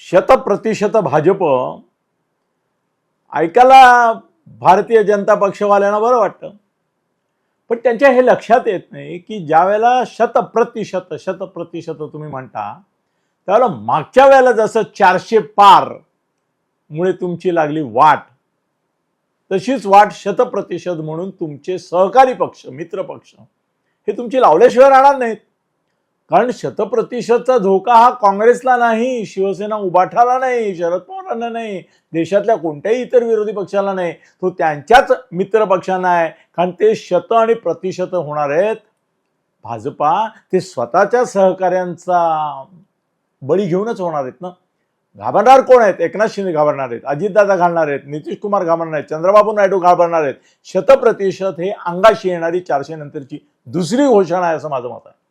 शतप्रतिशत भाजप ऐकायला भारतीय जनता पक्षवाल्यांना बरं वाटतं. पण त्यांच्या हे लक्षात येत नाही की ज्या वेळेला शतप्रतिशत शतप्रतिशत तुम्ही म्हणता त्यावेळेला मागच्या वेळेला जसं चारशे पार मुळे तुमची लागली वाट तशीच वाट शतप्रतिशत म्हणून तुमचे सहकारी पक्ष मित्र पक्ष हे तुमची लावल्याशिवाय राहणार नाहीत. कारण शतप्रतिशतचा धोका हा काँग्रेसला नाही शिवसेना उभाठाला नाही शरद पवारांना नाही देशातल्या कोणत्याही इतर विरोधी पक्षाला नाही. तो त्यांच्याच मित्र पक्षांना आहे. कारण ते शत आणि प्रतिशत होणार आहेत. भाजपा ते स्वतःच्या सहकाऱ्यांचा बळी घेऊनच होणार आहेत ना? घाबरणार कोण आहेत? एकनाथ शिंदे घाबरणार आहेत. अजितदादा घालणार आहेत. नितीश कुमार घाबरणार आहेत. चंद्रबाबू नायडू घाबरणार आहेत. शतप्रतिशत हे अंगाशी येणारी चारशे नंतरची दुसरी घोषणा आहे असं माझं मत आहे.